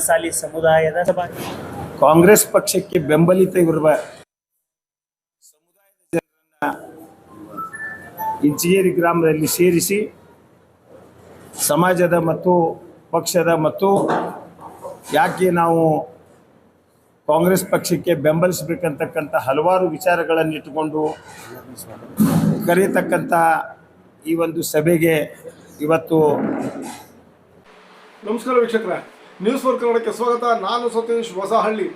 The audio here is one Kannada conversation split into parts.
ಸಾಲಿ ಸಮುದಾಯದ ಸಭಾ ಕಾಂಗ್ರೆಸ್ ಪಕ್ಷಕ್ಕೆ ಬೆಂಬಲಿತ ಇರುವ ಸಮುದಾಯದ ಜನರನ್ನ ಇಂಚಿಗೇರಿ ಗ್ರಾಮದಲ್ಲಿ ಸೇರಿಸಿ ಸಮಾಜದ ಮತ್ತು ಪಕ್ಷದ ಮತ್ತು ಯಾಕೆ ನಾವು ಕಾಂಗ್ರೆಸ್ ಪಕ್ಷಕ್ಕೆ ಬೆಂಬಲಿಸಬೇಕಂತಕ್ಕಂಥ ಹಲವಾರು ವಿಚಾರಗಳನ್ನು ಇಟ್ಟುಕೊಂಡು ಕರೆಯತಕ್ಕಂಥ ಈ ಒಂದು ಸಭೆಗೆ ಇವತ್ತು ನಮಸ್ಕಾರ ವೀಕ್ಷಕರೇ. ನ್ಯೂಸ್ ಫೋರ್ ಕನ್ನಡಕ್ಕೆ ಸ್ವಾಗತ. ನಾನು ಸತೀಶ್ ಹೊಸಹಳ್ಳಿ.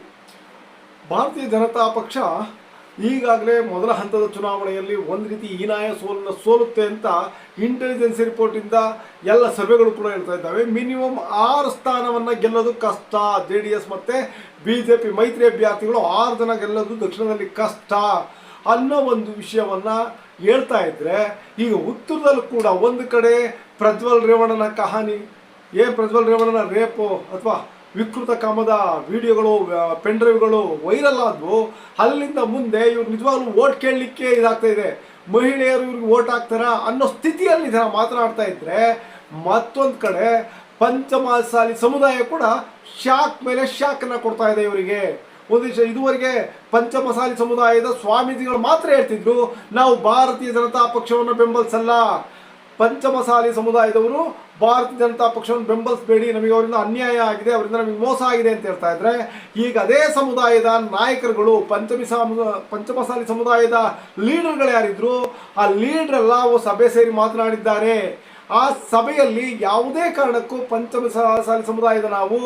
ಭಾರತೀಯ ಜನತಾ ಪಕ್ಷ ಈಗಾಗಲೇ ಮೊದಲ ಹಂತದ ಚುನಾವಣೆಯಲ್ಲಿ ಒಂದು ರೀತಿ ಹೀನಾಯ ಸೋಲನ್ನು ಸೋಲುತ್ತೆ ಅಂತ ಇಂಟೆಲಿಜೆನ್ಸ್ ರಿಪೋರ್ಟಿಂದ ಎಲ್ಲ ಸರ್ವೆಗಳು ಕೂಡ ಹೇಳ್ತಾ ಇದ್ದಾವೆ. ಮಿನಿಮಮ್ ಆರು ಸ್ಥಾನವನ್ನು ಗೆಲ್ಲೋದು ಕಷ್ಟ. ಜೆ ಡಿ ಎಸ್ ಮತ್ತು ಬಿ ಜೆ ಪಿ ಮೈತ್ರಿ ಅಭ್ಯರ್ಥಿಗಳು ಆರು ಜನ ಗೆಲ್ಲೋದು ದಕ್ಷಿಣದಲ್ಲಿ ಕಷ್ಟ ಅನ್ನೋ ಒಂದು ವಿಷಯವನ್ನ ಹೇಳ್ತಾ ಇದ್ದರೆ ಈಗ ಉತ್ತರದಲ್ಲೂ ಕೂಡ ಒಂದು ಕಡೆ ಪ್ರಜ್ವಲ್ ರೇವಣ್ಣನ ಕಹಾನಿ ಏನ್ ಪ್ರಜ್ವಲ್ ರೇವಣ್ಣನ ರೇಪು ಅಥವಾ ವಿಕೃತ ಕಾಮದ ವಿಡಿಯೋಗಳು ಪೆಂಡ್ರೈವ್ಗಳು ವೈರಲ್ ಆದವು, ಅಲ್ಲಿಂದ ಮುಂದೆ ಇವ್ರು ನಿಜವಾಗ್ಲೂ ಓಟ್ ಕೇಳಲಿಕ್ಕೆ ಇದಾಗ್ತಾ ಇದೆ. ಮಹಿಳೆಯರು ಇವ್ರಿಗೆ ಓಟ್ ಹಾಕ್ತಾರ ಅನ್ನೋ ಸ್ಥಿತಿಯಲ್ಲಿ ಜನ ಮಾತನಾಡ್ತಾ ಇದ್ರೆ, ಮತ್ತೊಂದು ಕಡೆ ಪಂಚಮಸಾಲಿ ಸಮುದಾಯ ಕೂಡ ಶಾಕ್ ಮೇಲೆ ಶಾಕನ್ನು ಕೊಡ್ತಾ ಇದೆ ಇವರಿಗೆ. ಒಂದು ವಿಷಯ ಇದುವರೆಗೆ ಪಂಚಮಸಾಲಿ ಸಮುದಾಯದ ಸ್ವಾಮೀಜಿಗಳು ಮಾತ್ರ ಹೇಳ್ತಿದ್ರು, ನಾವು ಭಾರತೀಯ ಜನತಾ ಪಕ್ಷವನ್ನು ಬೆಂಬಲಿಸಲ್ಲ. ಪಂಚಮಸಾಲಿ ಸಮುದಾಯದವರು ಭಾರತೀಯ ಜನತಾ ಪಕ್ಷವನ್ನು ಬೆಂಬಲಿಸಬೇಡಿ, ನಮಗೆ ಅವರಿಂದ ಅನ್ಯಾಯ ಆಗಿದೆ, ಅವರಿಂದ ನಮಗೆ ಮೋಸ ಆಗಿದೆ ಅಂತ ಹೇಳ್ತಾ ಇದ್ರೆ, ಈಗ ಅದೇ ಸಮುದಾಯದ ನಾಯಕರುಗಳು, ಪಂಚಮಿ ಪಂಚಮಸಾಲಿ ಸಮುದಾಯದ ಲೀಡರ್ಗಳು ಯಾರಿದ್ರು, ಆ ಲೀಡರ್ ಎಲ್ಲ ಸಭೆ ಸೇರಿ ಮಾತನಾಡಿದ್ದಾರೆ. ಆ ಸಭೆಯಲ್ಲಿ ಯಾವುದೇ ಕಾರಣಕ್ಕೂ ಪಂಚಮಸಾಲಿ ಸಮುದಾಯದ ನಾವು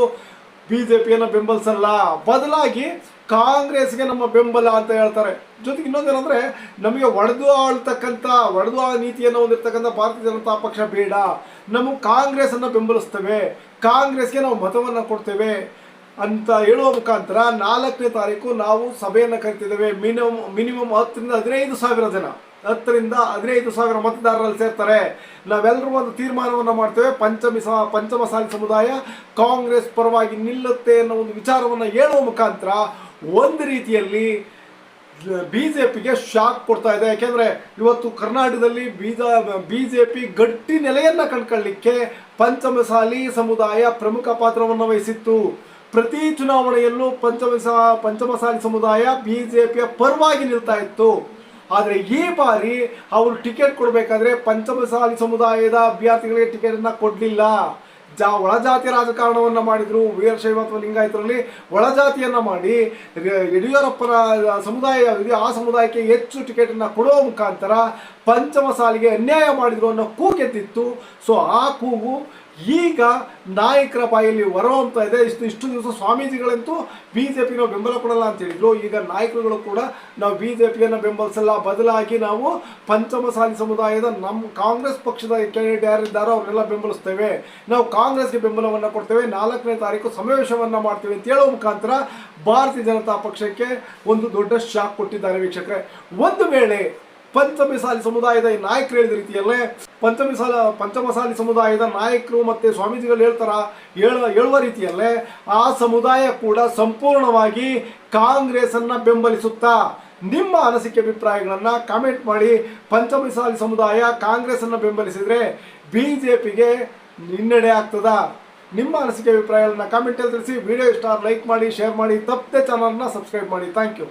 ಬಿಜೆಪಿಯನ್ನು ಬೆಂಬಲಿಸಲ್ಲ. ಬದಲಾಗಿ ಕಾಂಗ್ರೆಸ್ಗೆ ನಮ್ಮ ಬೆಂಬಲ ಅಂತ ಹೇಳ್ತಾರೆ. ಜೊತೆಗೆ ಇನ್ನೊಂದೇನಂದ್ರೆ ನಮಗೆ ಒಡೆದು ಆಳ್ತಕ್ಕಂಥ, ಒಡೆದು ಆ ನೀತಿಯನ್ನು ಹೊಂದಿರತಕ್ಕಂಥ ಭಾರತೀಯ ಜನತಾ ಪಕ್ಷ ಬೇಡ. ನಮಗೆ ಕಾಂಗ್ರೆಸ್ ಅನ್ನು ಬೆಂಬಲಿಸ್ತೇವೆ. ಕಾಂಗ್ರೆಸ್ಗೆ ನಾವು ಮತವನ್ನು ಕೊಡ್ತೇವೆ ಅಂತ ಹೇಳುವ ಮುಖಾಂತರ ನಾಲ್ಕನೇ ತಾರೀಕು ನಾವು ಸಭೆಯನ್ನು ಕರಿತಿದ್ದೇವೆ. ಮಿನಿಮಮ್ ಮಿನಿಮಮ್ ಹತ್ತರಿಂದ ಹದಿನೈದು ಸಾವಿರ ಜನ. ಹತ್ತರಿಂದ ಹದಿನೈದು ಸಾವಿರ ಮತದಾರರಲ್ಲಿ ಸೇರ್ತಾರೆ. ನಾವೆಲ್ಲರೂ ಒಂದು ತೀರ್ಮಾನವನ್ನು ಮಾಡ್ತೇವೆ. ಪಂಚಮಿ ಸ, ಪಂಚಮಸಾಲಿ ಸಮುದಾಯ ಕಾಂಗ್ರೆಸ್ ಪರವಾಗಿ ನಿಲ್ಲುತ್ತೆ ಅನ್ನೋ ಒಂದು ವಿಚಾರವನ್ನು ಹೇಳುವ ಮುಖಾಂತರ ಒಂದು ರೀತಿಯಲ್ಲಿ ಬಿ ಜೆ ಪಿಗೆ ಶಾಕ್ ಕೊಡ್ತಾ ಇದೆ. ಯಾಕೆಂದ್ರೆ ಇವತ್ತು ಕರ್ನಾಟಕದಲ್ಲಿ ಬೀಜ ಬಿ ಜೆ ಪಿ ಗಟ್ಟಿ ನೆಲೆಯನ್ನ ಕಂಡ್ಕೊಳ್ಳಿಕ್ಕೆ ಪಂಚಮಸಾಲಿ ಸಮುದಾಯ ಪ್ರಮುಖ ಪಾತ್ರವನ್ನು ವಹಿಸಿತ್ತು. ಪ್ರತಿ ಚುನಾವಣೆಯಲ್ಲೂ ಪಂಚಮಸ, ಪಂಚಮಸಾಲಿ ಸಮುದಾಯ ಬಿ ಜೆ ಪಿಯ ಪರವಾಗಿ ನಿಲ್ತಾ ಇತ್ತು. ಆದರೆ ಈ ಬಾರಿ ಅವರು ಟಿಕೆಟ್ ಕೊಡಬೇಕಾದ್ರೆ ಪಂಚಮಸಾಲಿ ಸಮುದಾಯದ ಅಭ್ಯರ್ಥಿಗಳಿಗೆ ಟಿಕೆಟನ್ನು ಕೊಡಲಿಲ್ಲ. ಜಾ ಒಳಜಾತಿ ರಾಜಕಾರಣವನ್ನ ಮಾಡಿದ್ರು ವೀರಶೈವ ಅಥವಾ ಲಿಂಗಾಯತರಲ್ಲಿ ಒಳಜಾತಿಯನ್ನ ಮಾಡಿ ಯಡಿಯೂರಪ್ಪನ ಸಮುದಾಯ ಇದೆ, ಆ ಸಮುದಾಯಕ್ಕೆ ಹೆಚ್ಚು ಟಿಕೆಟನ್ನು ಕೊಡುವ ಮುಖಾಂತರ ಪಂಚಮ ಸಾಲಿಗೆ ಅನ್ಯಾಯ ಮಾಡಿದ್ರು ಅನ್ನೋ ಕೂಗೆದ್ದಿತ್ತು. ಸೊ ಆ ಕೂಗು ಈಗ ನಾಯಕರ ಬಾಯಲ್ಲಿ ಅಂತ ಇದೆ. ಇಷ್ಟು ಇಷ್ಟು ದಿವಸ ಸ್ವಾಮೀಜಿಗಳಂತೂ ಬಿ ಜೆ ಪಿನ ಬೆಂಬಲ ಕೊಡಲ್ಲ ಅಂತ ಹೇಳಿದ್ರು. ಈಗ ನಾಯಕರುಗಳು ಕೂಡ ನಾವು ಬಿ ಜೆ ಪಿಯನ್ನು ಬೆಂಬಲಿಸಲ್ಲ. ಬದಲಾಗಿ ನಾವು ಪಂಚಮಸಾಲಿ ಸಮುದಾಯದ ನಮ್ಮ ಕಾಂಗ್ರೆಸ್ ಪಕ್ಷದ ಕ್ಯಾಂಡಿಡೇಟ್ ಯಾರಿದ್ದಾರೋ ಅವರೆಲ್ಲ ಬೆಂಬಲಿಸ್ತೇವೆ. ನಾವು ಕಾಂಗ್ರೆಸ್ಗೆ ಬೆಂಬಲವನ್ನು ಕೊಡ್ತೇವೆ. ನಾಲ್ಕನೇ ತಾರೀಕು ಸಮಾವೇಶವನ್ನು ಮಾಡ್ತೇವೆ ಅಂತ ಹೇಳುವ ಮುಖಾಂತರ ಭಾರತೀಯ ಜನತಾ ಪಕ್ಷಕ್ಕೆ ಒಂದು ದೊಡ್ಡ ಶಾಕ್ ಕೊಟ್ಟಿದ್ದಾರೆ ವೀಕ್ಷಕರೇ. ಒಂದು ವೇಳೆ ಪಂಚಮಸಾಲಿ ಸಮುದಾಯದ ನಾಯಕರು ಹೇಳಿದ ರೀತಿಯಲ್ಲೇ ಪಂಚಮಸಾಲ ಪಂಚಮಸಾಲಿ ಸಮುದಾಯದ ನಾಯಕರು ಮತ್ತು ಸ್ವಾಮೀಜಿಗಳು ಹೇಳ್ತಾರ? ಹೇಳ, ಹೇಳುವ ರೀತಿಯಲ್ಲೇ ಆ ಸಮುದಾಯ ಕೂಡ ಸಂಪೂರ್ಣವಾಗಿ ಕಾಂಗ್ರೆಸನ್ನು ಬೆಂಬಲಿಸುತ್ತಾ, ನಿಮ್ಮ ಅನಿಸಿಕೆ ಅಭಿಪ್ರಾಯಗಳನ್ನು ಕಾಮೆಂಟ್ ಮಾಡಿ ಪಂಚಮಸಾಲಿ ಸಮುದಾಯ ಕಾಂಗ್ರೆಸ್ಸನ್ನು ಬೆಂಬಲಿಸಿದರೆ ಬಿ ಜೆ ಪಿಗೆ ಹಿನ್ನಡೆ ಆಗ್ತದ. ನಿಮ್ಮ ಅನಿಸಿಕೆ ಅಭಿಪ್ರಾಯಗಳನ್ನು ಕಾಮೆಂಟಲ್ಲಿ ತಿಳಿಸಿ. ವಿಡಿಯೋ ಇಷ್ಟ ಲೈಕ್ ಮಾಡಿ ಶೇರ್ ಮಾಡಿ. ತಪ್ಪದೆ ಚಾನಲ್ನ ಸಬ್ಸ್ಕ್ರೈಬ್ ಮಾಡಿ. Thank you